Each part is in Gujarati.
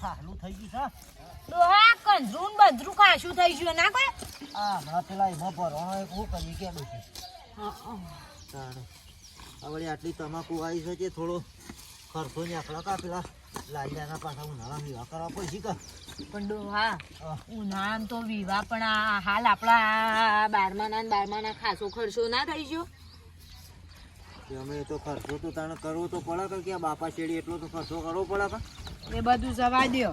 થાહલું થઈ ગયું છે. ડોહા કંજરું ને બંજરું ખાશું થઈ ગયું? ના કોઈ? આ હમણાં પેલા એમાં ભરવાનો એક હું કરી કે ડોશી હવે આટલી તમાકુ આવી છે કે થોડો ખર્ચો નીકળે કા પેલા લાઈડાના પાછા ઉનાળા વિવાહ કરવા પછી કા? પણ ડોહા. ઉનાળામાં તો વિવાહ પણ આ હાલ આપણા બારમાના બારમાના ખાસો ખર્ચો ના થઈ ગયો. અમે તો ખર્ચો તો તને કરવો તો પડે કે ક્યાં બાપા શેડી એટલો તો ખર્ચો કરવો પડે કા? એ બધું જવા દો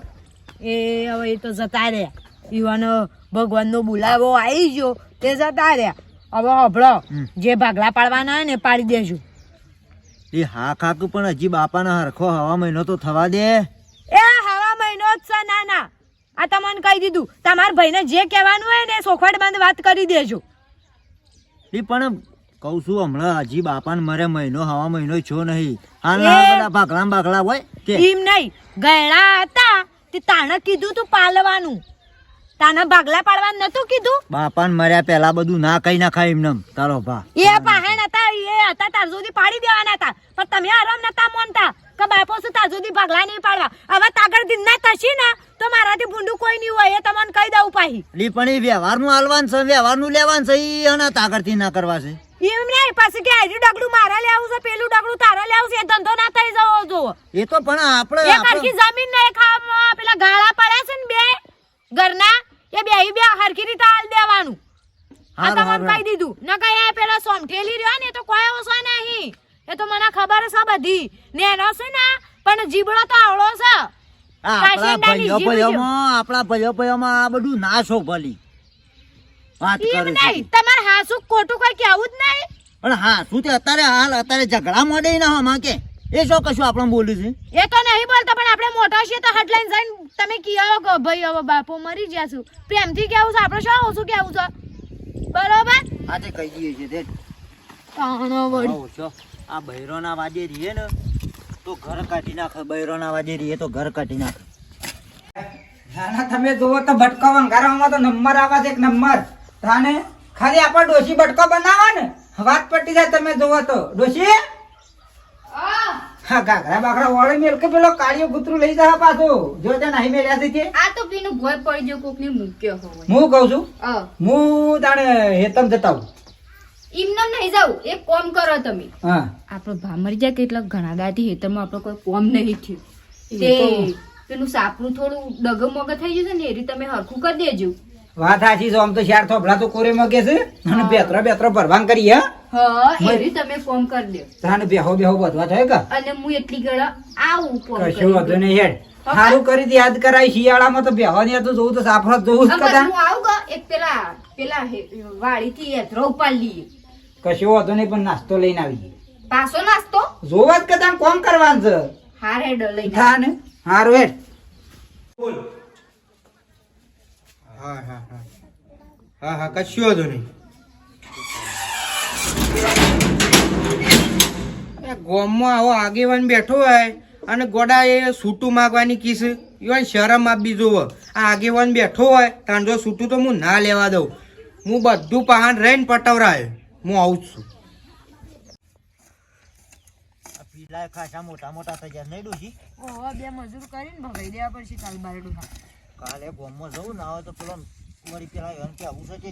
એ હવે એ તો જતા રહ્યા. યુવાનો ભગવાનનો બોલાવો આવી ગયો. તે જતા રહ્યા. હવે હભળો. જે ભાગલા પાડવાના હોય ને પાડી દેજો. એ હા કાકુ પણ હજી બાપાના હરખો હવા મહિનો તો થવા દે. એ હવા મહિનો જ છે ના ના. આ તમને કહી દીધું. તમારા ભાઈને જે કહેવાનું હોય ને સોખવટ બંધ વાત કરી દેજો. એ પણ કહું છું હમણાં હજી બાપાને મરે મહિનો હવા મહિનો છો નહીં. બધા ભાગલા ભાગલા હોય કે? એમ નહીં. ગયડા હતા તે તાણે કીધું તું પાલવાનું. તાને ભાગલા પાડવાનું નતું કીધું? બાપાને મર્યા પહેલા બધું ના કઈ નાખાય એમને તારો ભા. એ પાહે નતા એ હતા તાર સુધી પાડી દેવાના હતા. પણ તમે આરામ નતા માનતા કે બાપો શું તાર સુધી ભાગલા નહીં પાડવા. હવે તાગળ દિન ના થશી ને તો મારાથી ભૂંડું કોઈ નહીં હોય એ તમને કહી દઉં પાહી. લી પણ એ વ્યવહારનું હાલવાનું છે વ્યવહારનું લેવાનું છે એ અને તાગડથી ના કરવા છે. એમ નહીં પછી કે હજુ ડગલું મારા લેવું છે પેલું ડગલું તારા લેવું છે ધંધો ના થઈ જવો જોવો એ તો પણ આપણે એક હરખી જમીન ને એક આ પેલા ગાળા પડ્યા છે ને બે ઘરના એ બે બે હરખી રીતે હાલ દેવાનું. આ તમને કહી દીધું. ન કઈ આ પેલા સોમઠેલી રહ્યો ને એ તો કોઈ ઓછો નહીં. એ તો મને ખબર છે બધી. ને એનો છે ને પણ જીબડો તો આવડો છે. આપણા કાશીંડાની ભાઈઓ ભાઈઓમાં આપણા ભાઈઓ ભાઈઓમાં આ બધું નાશો ભલી. વાત એમ નહીં છે. હાસુ ખોટું કઈ કેવું જ નહીં. પણ હા તે અત્યારે હાલ અત્યારે ઝઘડા મોડે ના હમા કે? એ શું કશું આપણે બોલ્યું છે? એ તો નહીં બોલતા પણ આપણે મોટા છીએ તો હટલાઈન જઈને તમે કીઓ કે ભાઈ હવે બાપો મરી ગયા છું. પ્રેમથી કેવું છે? આપણે શું ઓછું કેવું છે? બરોબર? આ તે કહી દઈએ છે તે. તાણો વળી. આ બૈરોના વાજે રીએ ને તો ઘર કાઢી નાખે. બૈરોના વાજે રીએ તો ઘર કાઢી નાખે. તમે જોવો તો ભટકો વંગારવામાં તો નંબર આવે છે એક નંબર. તાને ખાલી આપણે ડોશી બટકો બનાવો ને. વાત પટી જાય તમે જોવો તો. ડોશી? હા. ઘાઘરા બાઘરા વાળી મેલ કે પેલો કાળિયો ગુતરું લઈ જા પાછો. જો તે નહીં મેલ્યા છે કે? આ તો પીનું ભોય પડી ગયો કોકની મૂક્યો હોય. હું કહું છું? હું. તાણે હેતમ જતા હું એમને નહીં જાવ એક કોમ કરો તમે. હા. આપણો ભા મરી જાય કેટલા ઘણા દાથી હેતરમાં આપણો કોઈ કોમ નહીં થયું. તે પેલું સાપનું થોડું ડગમગ થઈ જશે ને એ રીતે તમે હરખું કરી દેજો. વાત સાચી છે આમ તો શાર થોભલા તો કોરે મગે છે. અને બેતરો બેતરો ભરવાન કરી હા? હા એ તમે ફોન કરી દો તાને બેહો બેહો બધવા થાય કે? અને હું એટલી ગળા આવું કોમ કશું વાંધો. નહીં હેડ. સારું કરી દે યાદ કરાય શિયાળામાં તો બેહવાની તો જોઉં તો સાફરત જોઉં જ કદા હું આવું ગા એક પેલા પેલા વાડી થી યથરો ઉપાડી લઈએ. કશું વાંધો નહીં પણ નાસ્તો લઈને આવી પાછો નાસ્તો? જોવા જ કદા કોમ કરવાનું છે? હાર હેડ લઈને. થાને? હારું હેડ. હા હા હા. હા હા કશું વાંધો નહીં. એ ગોમમાં આવો આગેવાન બેઠો હોય અને ગોડા એ સૂટું માગવાની કીસ. ઇવન શરમ આપી જોવો. આ આગેવાન બેઠો હોય તાંજો સૂટું તો હું ના લેવા દઉં. હું બધું પહાણ રહીને પટવરાય. હું આવું છું. પીલા ખાસા મોટા મોટા થઈ ગયા નહીં ઓહો બે મજૂર કરીને ભગાઈ દેવા પડશે કાલ બારડું કાલે ગોમમાં જવું ના આવે તો પેલો વળી પેલા એમ કે આવું છે કે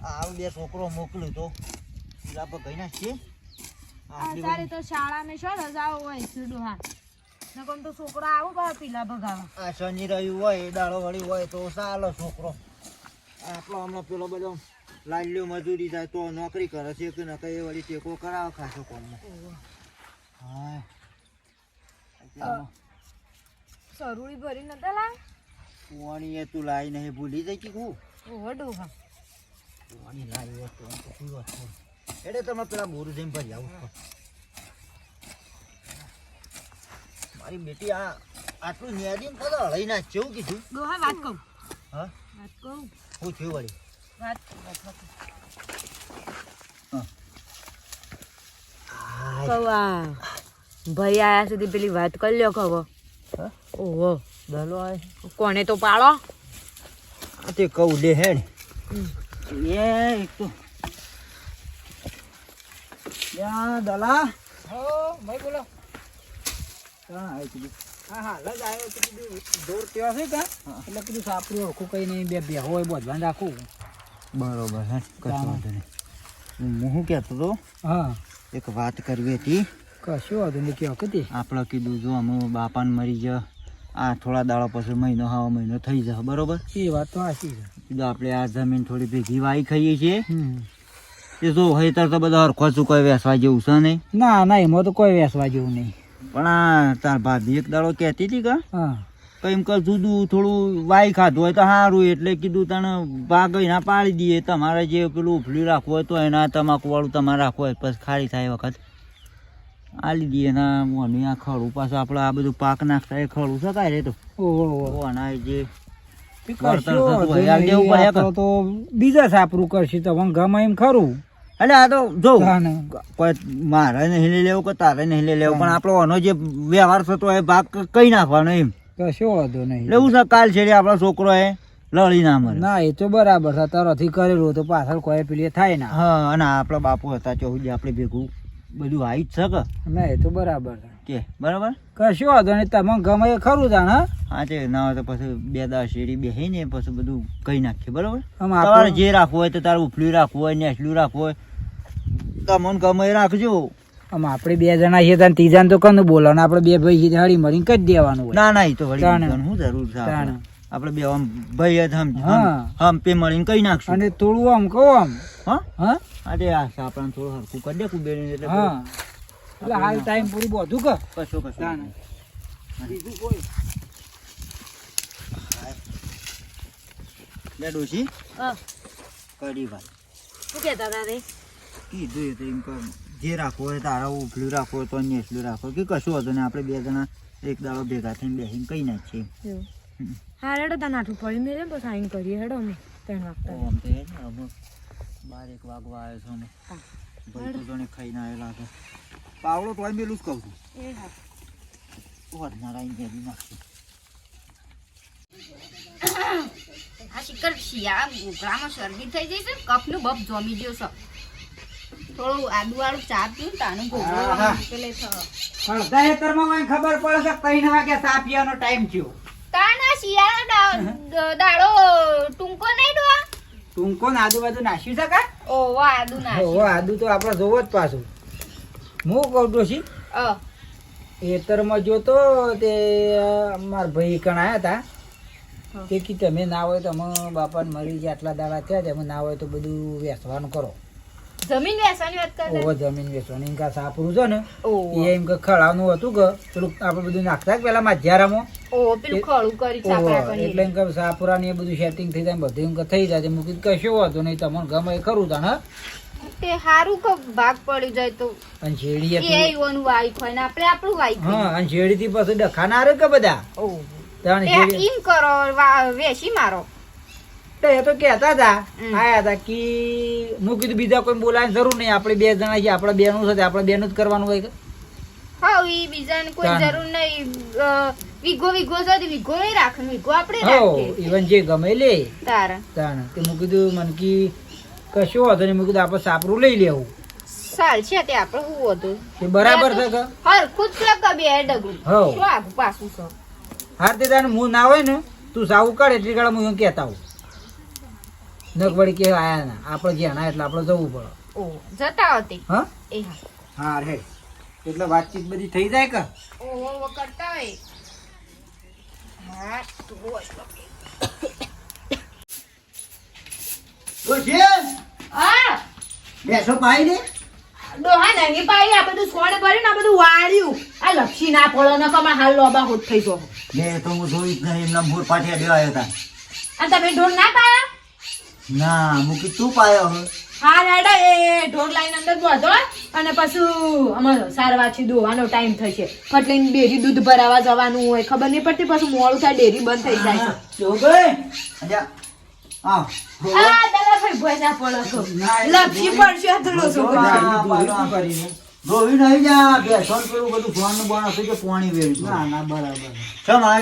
આ આવું બે છોકરો મોકલ્યું તો. પેલા પર ગઈ નાખીએ અત્યારે તો શાળામાં શું રજાઓ હોય સીધું હા. નકર તો છોકરો આવું બા પીલા ભગાવા. આ શનિ રહ્યું હોય દાડો વળી હોય તો સાલો છોકરો. આટલો હમણાં પેલો બધો લાલ્યો મજૂરી થાય તો નોકરી કરે છે કે નકર એ વળી ટેકો કરાવે ખાસો કામમાં હા. સરુડી ભરી નતા લાવ પોણી એ તું લાઈ નહીં ભૂલી જઈ કે હું? ઓહો ડોહા કુવાણી લાવી હોત તો તો પીવો વાત થોડું. એટલે તમે પેલા મોરું જઈને ભરી આવું. મારી બેટી આ આટલું ન્યાદી ને તો હળાઈ ના કેવું કીધું. ડોહા વાત કહું હા? વાત કહું હું થયું વળી? વાત વાત ભાઈ આયા સુધી પેલી વાત કરી લ્યો ખબર હા? ઓહો દલો કોને તો પાડો તે કહું લે હેડ એ એક તો. યા દલા. હો ભાઈ બોલો. હા હા આવ્યો તો કીધું દોર ત્યો છે કા? એટલે કીધું સાપરું ઓળખું કઈ નહીં બે બે હોય બધવાન રાખું. બરોબર હે કશો વાંધો નહીં. હું શું કહેતો હતો? હા. એક વાત કરવી હતી. કશું વાંધો નહીં કયો કદી આપણે કીધું જો અમે બાપાને મરી જા આ થોડા દાડા પછી મહિનો હાવ મહિનો થઈ જશે બરોબર? એ વાત તો સાચી છે. કીધું આપણે આ જમીન થોડી ભેગી વાઈ ખાઈએ છીએ. એ જો હૈતર તો બધા હરખો શું કોઈ વેસવા જેવું છે નહીં? ના ના એમાં તો કોઈ વેસવા જેવું નહીં. પણ આ તાર ભાભી એક દાડો કહેતી હતી કે હા. કઈ કઈ જુદું થોડું વાઈ ખાધું હોય તો સારું એટલે કીધું તને ભાગ એના પાડી દઈએ તમારે જે પેલું ઉફલી રાખવું હોય તો એના તમાકુ વાળું તમારે રાખવું હોય પછી ખાલી થાય વખત. આલી દઈએ એના મોની આ ખડું પાછું આપણે આ બધું પાક નાખતા એ ખડું શકાય રે તો ઓના જે બીજા સાપરું કરશે તો ગમે એમ ખરું? એટલે આ તો જો મારે નહીં લેવું કે તારે નહીં લેવું પણ આપણો આનો જે વ્યવહાર થતો એ ભાગ કઈ નાખવાનો એમ? કશો વાંધો નહીં. એટલે છે કાલ છેડે આપણો છોકરો એ લડી ના મળે ના એ તો બરાબર છે. તરથી કરેલું તો પાછળ કોઈ પેલી થાય ના. હા અને આપણા બાપુ હતા ચોહુજી આપણે ભેગું બધું આવી જ છે કે? ના એ તો બરાબર છે. કે બરાબર? કશું વાંધો નહીં તમે ગમે એ ખરું જાણ હા. હા તે ના હોય તો પછી બે દસ શેરી બેસી ને પછી બધું કહી નાખીએ બરાબર? તમારે જે રાખવું હોય તો તારે ઉફલ્યું રાખવું હોય નેસલું રાખવું હોય તમને ગમે રાખજો. આમ આપણે બે જણા છીએ તને ત્રીજાને તો કનું બોલાવાનું આપણે બે ભાઈ છીએ હળી મળીને કરી દેવાનું હોય. ના ના એ તો વળી. શું જરૂર છે આપણે? બે આમ ભાઈ જ હમ હા. હમ પે મળીને કહી નાખશું. અને થોડું આમ કહો આમ. હા? હા? અરે આ સાપડાને થોડું હરખું કરી દે કુબેરીને એટલે હા. એટલે હાલ ટાઈમ પૂરું બધું કર કશો કશો. બીજું કોઈ? લે ડોશી? હા. કરી વાત. શું કહેતા હતા રે? કીધું તો એમ કર જે રાખવો હોય તારા ઉપલું રાખવો હોય તો નેસલું રાખો. કે કશું હતું ને આપણે બે જણા એક દાડો ભેગા થઈને બેસીને કઈ નાખીએ હા હેડો તને આઠું પડી મેલે ને પછી સાઈન કરીએ હેડો અમે. ત્રણ વાગતા. આમ તો એ ને બાર એક વાગવા આવ્યો છો અમે. ભાઈ તો જોણે ખાઈને આવેલા છે પાવડો તોય મેલું જ કહું છું. એ હા. વધનારા આઈને ઘેરી નાખશું આ શિખર શિયાળા ગોગળામાં શરદી થઈ જઈ છે કપનું બપ જમી ગયો છે. થોડું આદુ વાળું ચા પીવું તાનું ગોગળો આહા. પેલે થ અડધા હેતરમાં ખબર પડે છે ત્રણ વાગે ચા પીવાનો ટાઈમ થયો. તાના શિયાળા દાડો ટૂંકો નહીં ટૂંકો ને આદુ નાખ્યું છે કા? ઓવો આદુ ના ઓવો આદુ તો આપણે જોવો જ પાછું. હું કહું ડોશી એતરમાં જોતો તે મારા ભાઈ કણ હતા તે. કી તમે ના હોય તો અમે બાપાને મરી જાય આટલા દાડા થયા છે અમે ના હોય તો બધું વેચવાનું કરો. જમીન વેસવાની વાત કરે? ઓહો જમીન વેચવાની. એમ કે સાપરું છે ને એ એમ કે ખળાવનું હતું કે થોડુંક આપણે બધું નાખતા પેલા માધ્યારામાં. ઓહો પેલું ખળું કરી ઓહો, ચાપડા એટલે કે સાપુરા ને બધું સેટિંગ થઈ જાય બધું કે થઈ જાય. મૂકી કશું વાંધો નહીં તમને ગમે ખરું તાણ તે હારું કે ભાગ પડી જાય તો. અને શેરડી એ હતી વાઈફ હોય ને આપણે આપણું વાઈફ હા અને શેરડી થી પછી ડખા ના કે બધા? ઓહો તાણ તે કરો વા- મારો. તો એ તો કહેતા હતા. આયા હતા કે હું કીધું બીજા કોઈ બોલાવાની જરૂર નહીં આપણે બે જણા છીએ આપણે બેનું છે આપણે બેનું જ કરવાનું હોય કે? હા એ બીજાને કોઈ જરૂર નહીં. અ, વીઘો વીઘો છે નહીં રાખવાનું વીઘો આપણે રાખીએ. ઇવન જે ગમે લે. તારા. તાણ. તે હું કીધું મને કી કશું વાંધો ને મેં કીધું આપણે સાપરું લઈ લેવું. સાલ છે તે આપણે હું હતું એ બરાબર છે કે હરખું જ છે બે ડગલું. હો. શું આગું પાછું છે હાર તે તાને હું ના હોય ને તું સાવ કાઢ એટલી કાળ હું એમ કહેતા હું નક વળી કે આયા ના. આપણે જ્યાં ના એટલે આપણે જવું પડે. ઓ જતા હતી હા? એ હા. હા રે એટલે વાતચીત બધી થઈ જાય કે? ઓહો કરતા હોય. બેસો પાઈ દે ડોહા નંગી પાઈ આ બધું ભર્યું ને આ બધું વાળ્યું. આ લક્ષી ના પડો ને કમા હાલ લોબા હોત થઈ ગયો બે તો હું જોઈ જ નહીં એમના મૂળ પાટિયા દેવા આવ્યા હતા. અને તમે ઢોર ના પાયા? ના મૂકી તું પાયો હવે. હા રેડા એ ઢોર લાઈન અંદર બધો અને પછી અમારો સારવાથી દોવાનો ટાઈમ થશે એટલે ડેરી દૂધ ભરાવા જવાનું હોય ખબર નહીં પડતી પછી મોડું થાય ડેરી બંધ થઈ જાય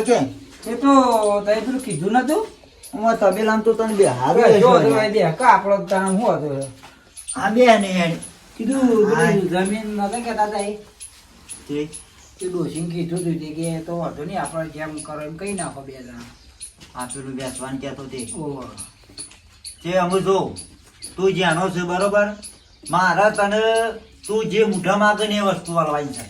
છે કીધું નતું હું તબેલામ તો તને બે હારું જો તો દે કા આપણો તાણ હું હતો? આ બે ને કીધું જમીન નતા કેતા હતા એ. તે તે ડોશીને કીધું હતું તે કે તો વાંધો નહીં આપણે જેમ કરો એમ કહી નાખો બે જણા. આ પેલું બેસવાનું કહેતો તે. તે અમે જો તું જ્યાંનો છે બરોબર મારા તને તું જે મુઠા માગે ને એ વસ્તુ વાળવાની છે.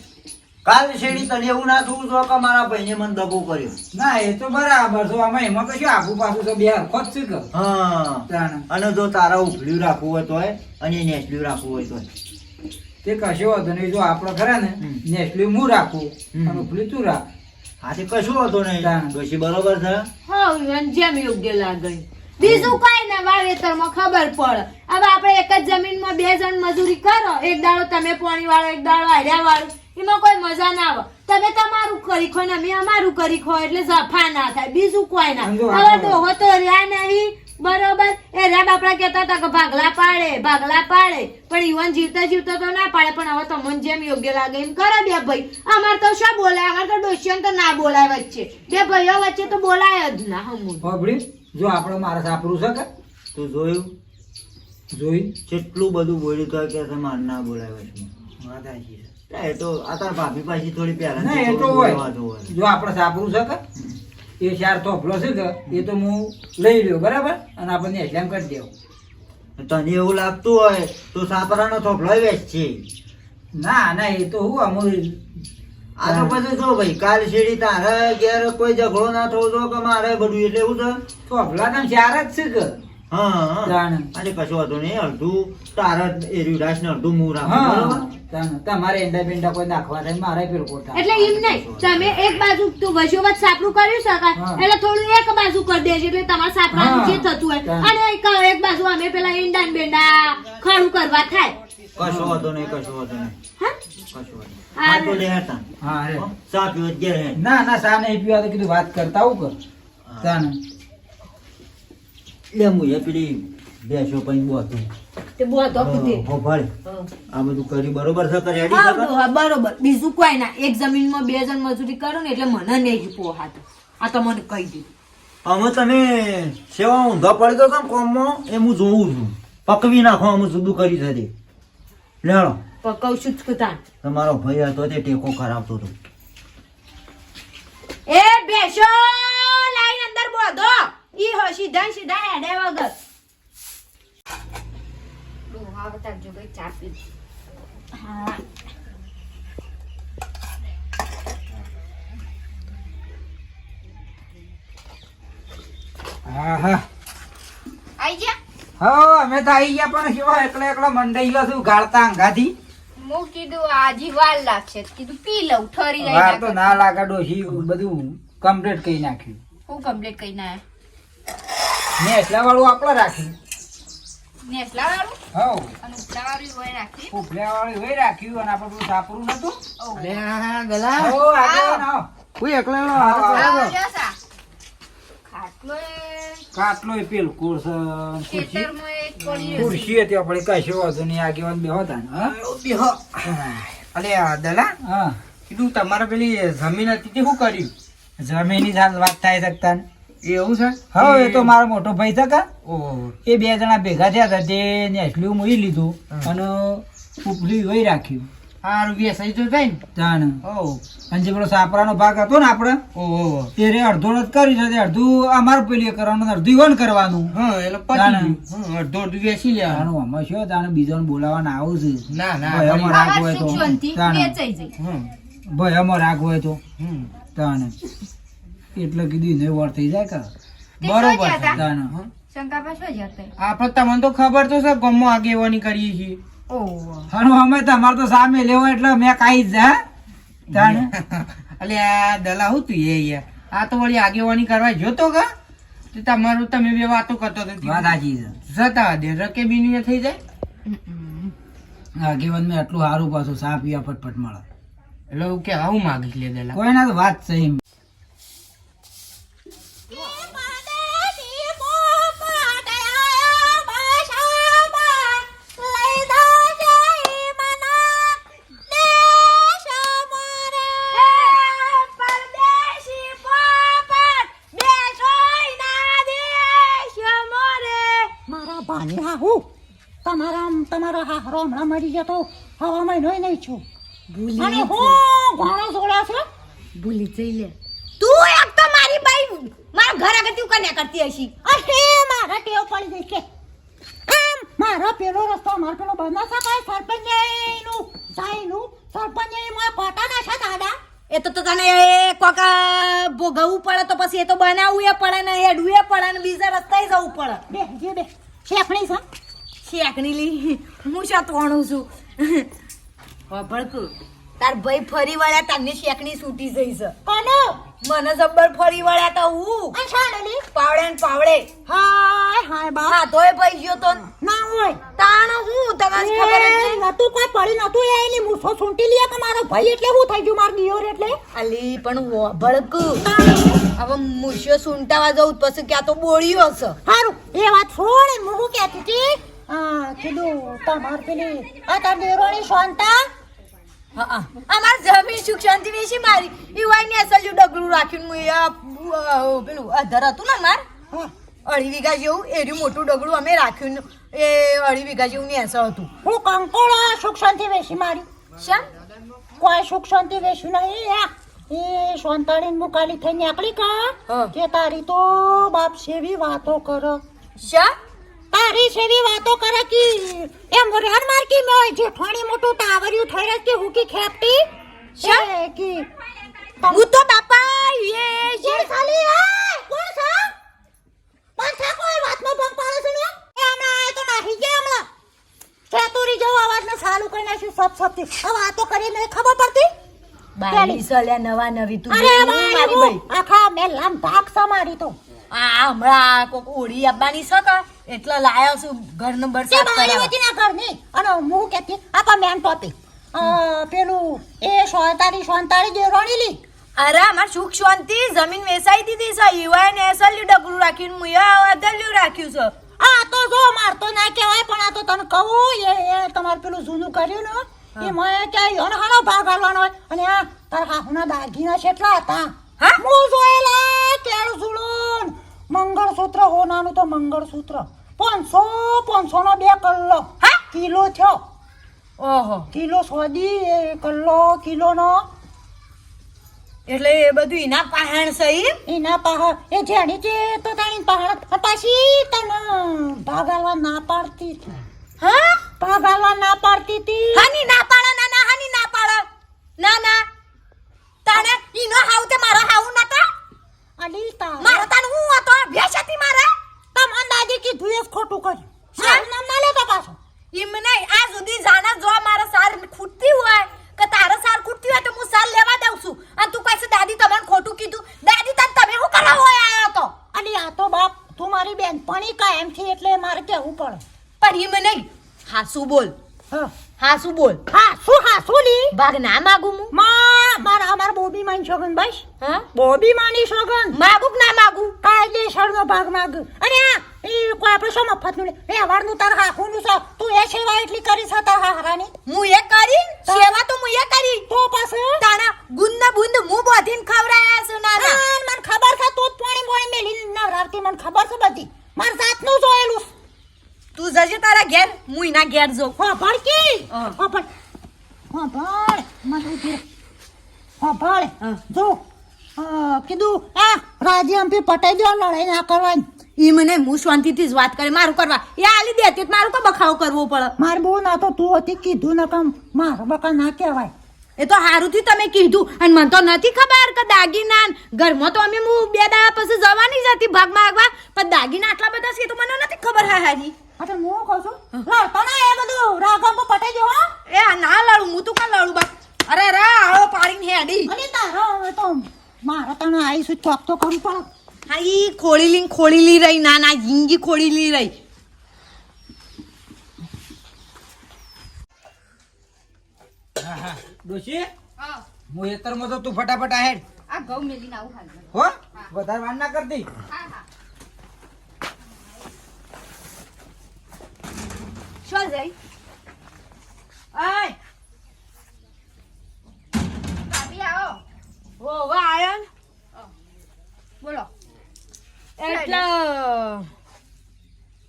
કાલ શેડી તને એવું ના થવું તો કે મારા ભાઈને મને દગો કર્યો. ના એ તો બરાબર છે આમાં એમાં કશું આખું પાછું તો બે હરખો છે કે હા. અને જો તારા ઉભલ્યું રાખવું હોય તો અને નેસલ્યું રાખવું હોય તો તે કશો હતો નહીં જો આપણે ખરા ને નેસલ્યું હું રાખું. અને ઉભલ્યું તું રાખ. હા તે કશું હતો નહીં. ડોશી બરોબર છે? હા જેમ યોગ્ય લાગે. બીજું કઈ ના વાવેતરમાં ખબર પડે. હવે આપણે એક જ જમીનમાં બે જણ મજૂરી કરો. એક દાડો તમે પાણી વાળો એક દાડો હાર્યા વાળો એમાં કોઈ મજા ના આવે. તમે તમારું કરી ખો ને અમે અમારું કરી ખો એટલે જફા ના થાય. બીજું કોઈ ના. હવે ડોહો તો રહ્યા નહીં. બરોબર? એ રહ્યા બાપડા કહેતા હતા કે ભાગલા પાડે ભાગલા પાડે. પણ ઈવન જીવતા જીવતા તો ના પાડે પણ હવે તમને જેમ યોગ્ય લાગે એમ કરે બે ભાઈ. અમાર તો શું બોલાય? અમાર તો ડોશિયન તો ના બોલાય વચ્ચે. બે ભાઈઓ વચ્ચે તો બોલાય જ ના હમું. જો આપણે મારા સાપરું છે કે? તું જોયું? જોઈ. કેટલું બધું બોલ્યું તો કે મારે ના બોલાય વચમાં. એ તો આ તાર ભાભી પાછી થોડી પહેલા ના એ તો હોય. જો આપણે સાપરું છે કે? એ ચાર થોભલો છે કે? એ તો હું લઈ લ્યો બરાબર? અને આપણને એક્ઝામ કરી દેવું. તને એવું લાગતું હોય તો સાપરાનો થોભલો વેચ છે ના ના એ તો હું અમુલ આ તો પછી જો ભાઈ કાલ શેડી તારે ઘેર કોઈ ઝઘડો ના થવો જો કે મારે બધું એટલે એવું છે? થોભલા તો ચાર જ છે કે? હા હા. કશું વાંધો નહીં અડધું તારા એર્યું રાસ ને અડધું. તમારે એંડા બેંડા કોઈ નાખવા થાય મારે પેલું એટલે એમ નહીં તમે એક બાજુ તું વચોવચ સાપડું કરી શકાય એટલે થોડું એક બાજુ કરી દેજો એટલે તમારા જે થતું હોય. અને એક એક બાજુ અમે પેલા ઈંડા બેંડા ખડું કરવા થાય. કશું વાંધો નહીં કશું વાંધો નહીં. હા? તો લે હેઠા. હા રે પીવો તો ઘેર હેઠ. ના ના સા નહીં પીવા તો કીધું વાત કરતા આવું કર. લે હું એ પેલી બેસો પછી બોતું તે બોધો કીધે. હો ભાઈ. આ બધું કરી બરોબર છે કરી હા, હા, બરોબર. બીજું કોઈ ના. એક જમીનમાં બે જણ મજૂરી કરો ને એટલે મને નહીં હાથ. આ તો મને કહી દીધું. અમે તમે સેવા ઊંધા પડી દો ને કોમમાં? એ હું જોઉં છું. પકવી નાખો અમે જુદું કરી દે. લેણો. પકવશું જ કુતાન તમારો ભાઈ હતો તે ટેકો ખરાબતો હતો. એ બેસો લાઈન અંદર બોધો. ઈ હો સીધા સીધા હેડે વગર. ડોહા બતા જો ભાઈ ચા પી. હા. હા હા. આઈ ગયા? હા અમે તો આવી ગયા પણ કેવા એકલા એકલા મંડાઈ ગયા છું ગાળતા અંગાથી. હું કીધું આજી વાર લાગશે. કીધું પી લઉં ઠરી રહી વાર તો ના લાગે ડોશી બધું કમ્પ્લીટ કરી નાખ્યું હું કમ્પ્લીટ કરી ના ને એટલા વાળું આપણે રાખ્યું નેસલા વાળું હવ. અને ઉપલા વાળું હોય રાખ્યું ઉપલા વાળું હોય રાખ્યું અને આપણે પેલું સાપરું નતું. ઓહ. ગલા. ઓ આગળ આવો. કોઈ એકલો એકલો આવો. આવ્યો. ખાટલો એ પેલું કુર્સ ખુરશી. હતી આપણે કશો વાંધો નહીં આગેવાન બે હતા ને, હા? બેહો. અલે આ દલા હા. કીધું તમારે પેલી જમીન હતી તે શું કર્યું? જમીનની સાથે વાત થાય શકતા એવું છે? હા એ તો મારો મોટો ભાઈ છે એ બે જણા ભેગા થયા હતા તે નેસલું મોઈ લીધું અને ઉપલી વહી રાખ્યું. હારું વેસાઈ તો થાય ને? તાણ ઓહ અને જે પેલો સાપરાનો ભાગ હતો ને આપણે રે અડધો જ કરી છે અડધું અમારે પેલી કરવાનું અડધું કરવાનું. હા એટલે અડધો અડધું વેચી લેવાનું આમાં શું તાણે બીજાને બોલાવવાના આવું છે. ના ના. અમારે- હોય તો. ભાઈ અમારે રાગ હોય તો. હમ. એટલે કીધું ને વાર થઈ જાય કા? બરોબર આપણે તમને તો ખબર તો છે ગમો આગેવાની કરીએ છીએ. અને અમે તમારે તો સામે લેવો એટલે મેં કાઈ જ આ દલા હું તું એ આ તો વળી આગેવાની કરવા જોતો કા? તે તમારું તમે બે વાતો કરતો હતો વાત સાચી છે. જતા દે રકે બીની થઈ જાય. આગેવાન મેં આટલું સારું પાછું સાપ પીવા ફટફટ મળે. એટલે હું કે આવું માગીશ લે દલા. કોઈ ના તો વાત છે તો હવામાં નહીં નહીં છું. અને હું ઘણો સોળ્યા છે? ભૂલી જઈ લે. તું એક તો મારી બાઈ મારા ઘર આગળ તું કન્યા કરતી હશી અરે મારા ટેવ પડી છે. આમ મારો પેલો રસ્તો મારો પેલો બના શકાય સરપંચનું સાઈનું સરપંચમાં પાટા ના છે દાદા. એ તો તને તને કોક ભોગવવું પડે તો પછી એ તો બનાવવું એ પડે ને એડવું એ પડે ને બીજા રસ્તાએ જવું પડે. બે જે બે. શેફણી છે? શેકણી લી હું શા તોણું છું? ભડકું. તાર ભાઈ ફરી વળ્યા તને શેકણી છૂટી જઈ છે. કોનો? મને જબ્બર ફરી વળ્યા તા હું. આ પાવડે ને પાવડે. હાય હાય બા હા તોય ભાઈ ગયો તો ના. હોય. તાણ હું તમને ખબર જ નતું કોઈ પડી નતું એ એની મૂછો સૂંટી લે કે મારો ભાઈ એટલે હું થઈ ગયું માર દિયોર એટલે? અલી પણ ભડક. હવે મુશ્યો સુંટાવા જવું પછી ક્યાં તો બોળ્યો હશે. હારું એ વાત છોડ હું શું કહેતી હતી. આ કીધું તમાર પેલી. આ તાર દેરોણી શાંતા? હા અમાર જમીન સુખ શાંતિ વેચી મારી. ઈવાય ને અસલ્યું ડગલું રાખ્યું આ, પેલું અધર હતું ને માર? હા. અઢી વીઘા જેવું એર્યું મોટું ડગલું અમે રાખ્યું એ અઢી વીઘા જેવું નેસા હતું. હું કંકોળો સુખ શાંતિ વેસી મારી. શા? કોઈ સુખ શાંતિ વેચ્યું નહીં એ શાંતાડીને મુકાલી થઈ નીકળી કા હા. કે તારી તો બાપ સેવી વાતો કરો. શા? તારી સેવી વાતો કરે કી એમ રેડ માર મે જે જેઠાણી મોટું ટાવરિયું થઈ રહે કે હું કે ખેપટી છે કે હું તો બાપા એ જે ખાલી હે કોણ છે કોણ છે કોઈ વાતમાં ભંગ પાડે છે ને? એ હમણાં આય તો નાહી ગયા હમણાં. ચતુરી જેવો અવાજને સાલું કરી નાખ્યું સપ સપથી આ વાતો કરીને ખબર પડતી? બાલી સલ્યા નવા નવી તું અરે મારી આખા મેં લામ ભાગ સમારી તો. આ હમણાં કોક ઓળી આપવાની છે એટલે લાયો છું ઘર નંબર સાત બારી કરાવવા. ના ઘરની અને હું કહેતી આપા મેન ટોપી પેલું એ સોતારી સોતારી જે રણીલી અરે અમાર સુખ શાંતિ જમીન વેસાઈ દીધી છે. યુવાએ ને એસલ્યું ડગલું રાખ્યું મુયા અદલ્યું રાખ્યું છે. આ તો જો મારતો ના કહેવાય પણ આ તો તને કહું એ એ તમારે પેલું જૂનું કર્યું ને એ મેં ક્યાંય અણહાનો ભાગ હાલવાનો હોય. અને આ તારા હાહુના દાગીના છેટલા હતા. હા? હું જોયેલા કેળ ઝૂલું મંગળસૂત્ર હોનાનું તો મંગળસૂત્ર. પાંચસો પાંચસો નો બે કલ્લો. હા? કિલો થયો. ઓહો. કિલો સોદી કલ્લો કિલો નો એટલે એ બધું એના પહાણ સહી એના પહાણ. એ જેણી છે તો તાણી પહાણ પાછી તને ભાગાલવા ના પાડતી હતી. હા? ભાગાલવા ના પાડતી હતી. હાની ના પાડે ના ના હાની ના પાડે. ના ના. તાણે ઈનો હાવ તે મારો હાવ નતા? અલી તા મારો તાન હું હતો ભેસ હતી મારે? તમ દાદી કીધું એ જ ખોટું કર્યું. હા? મારું નામ ના લેતો પાછો. એમ નહીં આ સુધી જાના જો મારા સાર ખૂટતી હોય કે તારા સાર ખૂટતી હોય તો હું સાર લેવા દઉં છું. અને તું પાસે દાદી તમને ખોટું કીધું. દાદી તને તમે શું કરવા હોય આવ્યો તો? અને આ તો બાપ તું મારી બેનપણી કાયમથી એટલે મારે કહેવું પડે. પણ એમ નહીં હાસુ બોલ. હા. હાસુ બોલ. હા શું હા શું લી. ભાગ ના માગું હું. માં મારા અમાર બોબી માની શોગન બસ. હા? બોબી માની છોગન માગું કે ના માગું? કાયદેસર નો ભાગ માગ. અને આ એ કોઈ આપણે શું મફતનું એ એ નું તાર હાખું નું છે તું એ સેવા એટલી કરી છે તાર હારાની હું એ કરી? સેવા તો હું એ કરી. તો પાસે તાણા ગુંદ બુંદ હું બોધીન ખવડાયા છું નાના. મને ખબર છે તું પાણી બોય મેલી નવરાવતી. મને ખબર છે બધી. સાથનું જોયેલું તું જજે તારા ઘેર હું એના ઘેર જો હા ભડકી. હા. ભડ હા ભડ મને ઊભી. હા ભડ જો હા, કીધું આ રાજી એમપી પટાઈ દો લડાઈ ના કરવાની. એ મને હું શાંતિથી જ વાત કરે. મારું કરવા. એ આલી દેતી તો મારું કો બખાવ કરવો પડે? માર બહુ ના તો તું હતી કીધું ન કમ મારા બકા ના કહેવાય. એ તો હારુંથી તમે કીધું. અને મને તો નથી ખબર કે દાગીના ન ઘરમાં તો અમે હું બે દાડા પછી જવાની જ હતી ભાગ માગવા. પણ દાગીના આટલા બધા છે તો મને નથી ખબર હા હારી. અરે હું કહું છું? લડતો ના એ બધું રાગમ પર પટાઈ દો હા? એ ના લડું હું તું કા લડું બા? અરે રા આળો પાડીને હેડી અને તારો હવે તો મારા તને આવીશું ચોક તો કરું પણ. હા ઈ ખોળીલી ખોળીલી રહી ના ના જિંદગી ખોળીલી રહી. હા હા. ડોશી? હા. હું એતરમાં તો તું ફટાફટ આહેડ. આ ઘઉં મેલીને આવું હાલ. હો? વધારે વાર ના કરતી? હા હા. શું જઈ આય ભાભી આવો ઓ વાહ આયો બોલો એટલે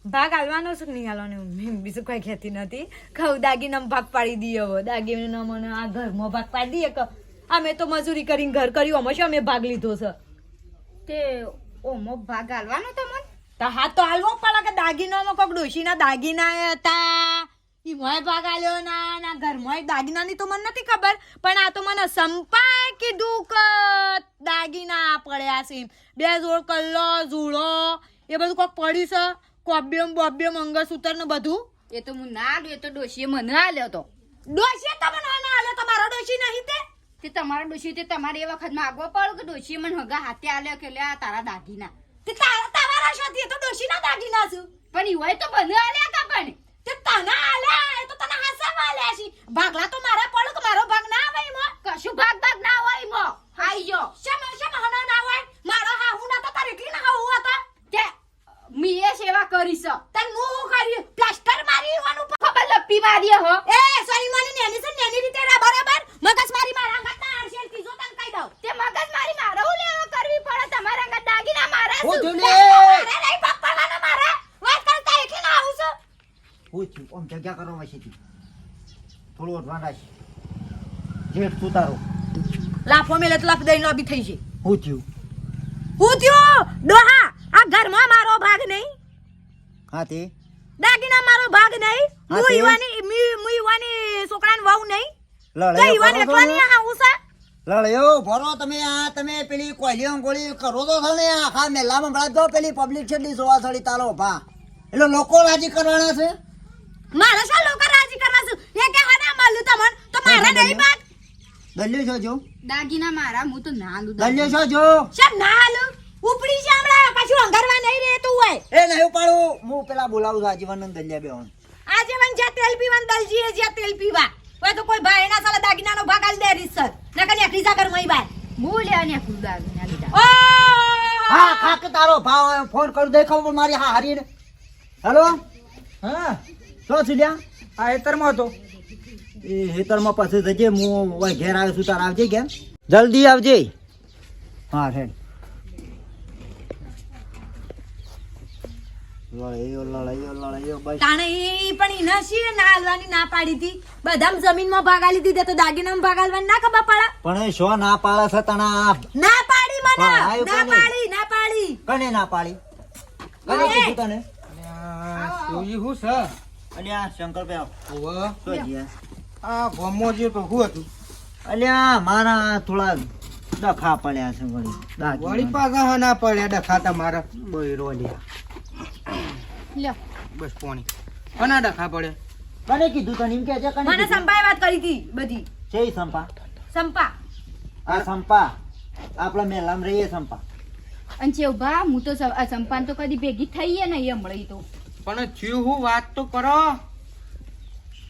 ભાગ છે નહીં આલવાનો મેં બીજું કોઈ ખેતી નથી ખવ દાગીનામાં ભાગ પાડી દઈએ હવે દાગીનામાં મને આ ઘરમાં ભાગ પાડી દઈએ કે અમે તો મજૂરી કરીને ઘર કર્યું અમે શું અમે ભાગ લીધો છે તે ઓમો ભાગ હાલવાનો તમને તો હા તો હાલવો પડે કે દાગીનામાં કોઈક ડોશીના દાગીના હતા ઈ મોય ભાગ આલ્યો ના ના ઘરમાં દાગીનાની તો મને નથી ખબર પણ આ તો મને સંપાએ કીધું કે દાગીના પડ્યા છે. બે જોડ કલ્લો ઝૂળો એ બધું કોક પડ્યું છે? કોબ્યમ બોબ્યમ મંગળસૂત્ર ને બધું? એ તો હું ના આલ્યો એ તો ડોશીએ મને આલ્યો તો. ડોશી તમને ના આલ્યો? તમારો ડોશી નહીં તે? તે તમારા ડોશી તે તમારે એ વખત માગવો પડ્યો કે ડોશીએ મને હગા હાથે આલ્યો કે લે આ તારા દાગીના? તે તારા તમારા શોધી એ તો ડોશીના દાગીના છું. પણ ઈ હોય તો મને આલ્યા કા પણ. તે તને આલે એ તો તને હાસામાં આલ્યા છે. ભાગલા તો મારા પડો કે મારો ભાગ ના આવે એમાં? કશું ભાગ ભાગ ના હોય મો હાઈ જો. શેમ શેમ હનો ના હોય? મારો હાહુ ના તો તારે એકલી ના હાહુ હતા તે? મીએ સેવા કરીશ તન હું કરી પ્લાસ્ટર મારી વાનું ખબર લપી મારી હો. એ સોરી મને નેની છે નેની રીતે રા બરાબર મગજ મારી મારા અંગત ના હરશેલ કીધો તન કહી દઉં તે મગજ મારી મારે હું લેવા કરવી પડે તમારા અંગત દાગીના મારા હું શું થયું લે મારે નહીં પગ પડવાના મારે વાત કરતા એકલી ના આવું છું હું થયું કરવામાં જગ્યા થોડું અડવાન છે જેઠ તું તારો લાફો મેલે તો લાફ દઈ બી થઈ છે. હું થયું હું થયું ડોહા આ ઘરમાં મારો ભાગ નહીં? હા તે. દાગીના મારો ભાગ નહીં? હા, હું યુવાની હું યુવાની છોકરાને વાવ નહીં? લડે છો એકલાની ને? હાહુ છે લડ્યો ભરો તમે આ તમે પેલી કોહલી અંગોળી કરો તો છો ને આખા મેલામાં ભરા દો પેલી પબ્લિક છે જોવા સળી તારો ભા. એટલે લોકો રાજી કરવાના છે? મારે શું લોકો રાજી કરવા છું? એ કે હા ના મળ્યું તમને. તો મારા નહીં ભાગ દલ્યો છો જો. દાગીના મારા હું તો ના દલ્યો છો જો. શેમ ના હાલું ઉપડી છે હમણાં પાછું અંગારવા નહીં રહેતું હોય. એ નહીં પાડું હું પેલા બોલાવું છું આજીવન દલ્યા બે આજે વન જ્યાં તેલ પીવાન દલજી એ જ્યાં તેલ પીવા. કોઈ તો કોઈ ભાઈ એના સાલા દાગીનાનો ભાગ આલી દે રીસર નકર એકલી જા ઘરમાં ઈ બાય મૂળ અને લીધા. ઓ! હા ખાક તારો ભાવ ફોન કરું દેખાવ મારી હા હારી હેલો? હા. શું થયું આ હેતરમાં હતો. એ હેતરમાં પછી જજે હું ઓય ઘેર આવ્યો છું તાર આવજે કેમ? જલ્દી આવજે. હા હેડ. લડાઈઓ લડાઈઓ લડાઈઓ બસ. તાણે ઈ પણ શી ના હાલવાની ના પાડી હતી? બધામ જમીનમાં ભાગ આલી દીધા તો દાગીનામાં ભાગ ના ખબર પડે? પણ એ શો ના પાડે છે તણા? ના પાડી મને! ના પાડી ના પાડી! કને ના પાડી? કને કીધું તને? શિવજી શું છે? અલ્યા શંકરભાઈ આવ. ઓવે. શું જ્યાં? આ? ગોમો જે તો હતું. અલ્યા મારા થોડા ડખા પડ્યા છે વળી. વળી પાછા ના પડ્યા ડખા તમારા બૈરો લ્યા. લ્યો. બસ પોણી. કના ડખા પડ્યા. મને કીધું તને? એમ કે છે મને સંપાએ વાત કરી હતી બધી. છે સંપા? સંપા. આ સંપા. આપણા મેલામ રહીએ સંપા. અને ચેવભા હું તો સંપાન તો કદી ભેગી થઈએ ને હમણાં ઈ તો. પણ થયું હું વાત તો કરો.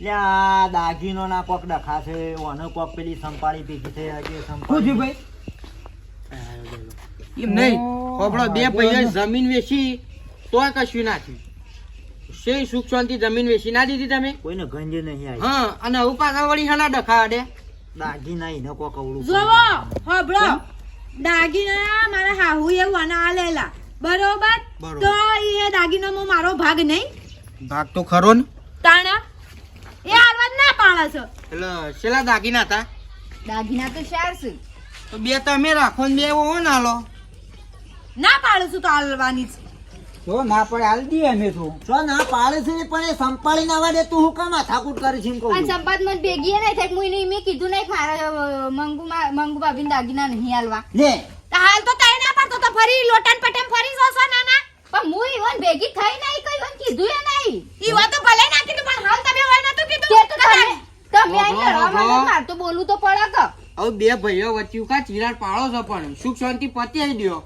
લ્યા દાગીનો ના કોક ડખા છે ઓનો કોક પેલી સંપાળી ભેગી થઈ આજે સંપાળી ભાઈ? એમ નહીં ખબરો બે પૈસા જમીન વેચી તોય કશું ના થયું. શે સુખ શાંતિ જમીન વેચી ના દીધી તમે? કોઈને ગંજ નહીં આવી. હા અને હવે પાછા વળી હાના ડખા અડે દાગીના એને કોક અવળું જોવો હોબળો દાગીના મારા હાહુ એવું અને આલેલા બરોબર બરોબર. તો એ દાગીનામાં મારો ભાગ નહીં? ભાગ તો ખરો ને. તાણા? એ આલવા ના પાડે છે. એટલે શેલા દાગીના હતા? દાગીના તો શેર છે. તો બે તમે રાખો ને બે એવો ના લો ના પાડું છું તો આલવાની જ. જો ના પડે હાલ દઈએ અમે તો. જો ના પાડે છે પણ એ સંપાળી ના વાડે તું હું કામ થાકુટ કરી છે એમ સંપાદ છું. મને ભેગી નહીં થાય હું એને મેં કીધું નહીં મારા અ, મંગુ મંગુ ભાભીને દાગીના નહીં હાલવા. લે હાલ તો તઈ ના પડતો તો ફરી લોટન પટેમ ફરી જોસો નાના. પણ હું ઈવન ભેગી થઈ નહીં કઈ ઈવન કીધું એ નહીં ઈ વાત તો ભલે ના કીધું પણ હાલ તમે હોય નતું તે કીધું તો તમે તમે ઓહો, લડવા માંડો માર તો બોલું તો પડે કે હવે બે ભાઈઓ વચ્ચે કા ચિરાડ પાડો છો પણ સુખ શાંતિ પતી આવી દયો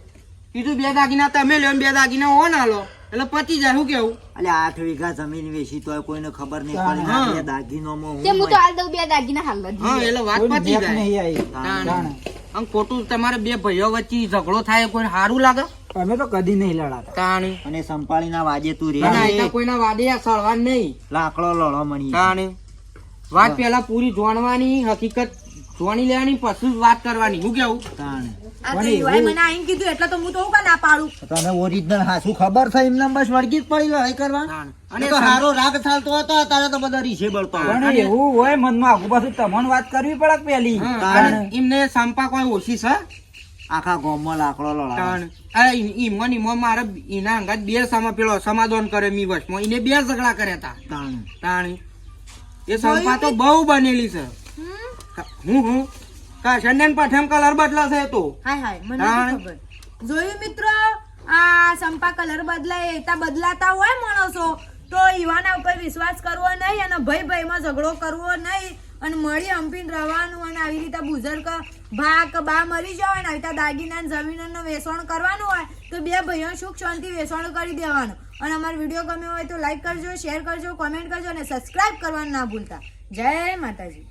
કીધું બે દાગીના તમે લ્યો બે દાગીના ઓન આલો એટલે પતી જાય શું કેવું? અલે આઠ વીઘા જમીન વેચી તો કોઈને ખબર નહીં પડી બે દાગીનોમાં તે હું હું તો હાલ દઉં બે દાગીના હાલ હા એટલે વાત પતી જાય. આમ ખોટું તમારે બે ભાઈઓ વચ્ચે ઝઘડો થાય કોઈ સારું લાગે? અમે તો કદી નહીં લડાતા. તાણી. અને સંપાળી ના વાજે તું રે. કોઈના વાદે સળવા નહીં. લાકડો લડો મણી તાણી. વાત પેલા પૂરી જોણવાની હકીકત જોણી લેવાની પછી જ વાત કરવાની. હું કેવું? તાણે. આ તો યુવાએ મને આઈને કીધું એટલે તો હું તો હું કાં ના પાડું તને ઓરિજિનલ હાસું ખબર છે? એમને બસ વળગી જ પડી લડાઈ કરવા? તાણ. અને અને તો સમ- હારો રાગ ચાલતો હતો તારે તો બધા રીસે બળતો પણ એવું હોય મનમાં આગુ પાછું તમને વાત કરવી પડે કે પેલી? હા, અને એમને સંપા કોઈ ઓછી છે? આખા ગોમમાં લાકડો ઈમોન ઈમો મારે એના અંગાત બે સમા પેલો સમાધાન કરે મી વશમાં એને બે ઝઘડા કર્યા હતા તાણે. તાણી. એ સંપા તો બહુ બનેલી છે. હું હું? કા ચંદન પઠેમ કલર બદલાશે તો. હાય હાય મને ખબર. જોયું મિત્રો? આ સંપા કલર બદલાય એતા બદલાતા હોય માણસો. તો યુવાના ઉપર વિશ્વાસ કરવો નહીં અને ભાઈ ભાઈમાં ઝઘડો કરવો નહીં. અને મળી હંપીને રહેવાનું અને આવી રીતે બુઝર્ગ ભા કે બા મરી જાય ને આવી રીતે દાગીના જમીનનું વેસણ કરવાનું હોય તો બે ભાઈઓ સુખ શાંતિ વેસણ કરી દેવાનું. અને અમારો વીડિયો ગમ્યો હોય તો લાઈક કરજો શેર કરજો કોમેન્ટ કરજો અને સબસ્ક્રાઇબ કરવાનું ના ભૂલતા. જય માતાજી.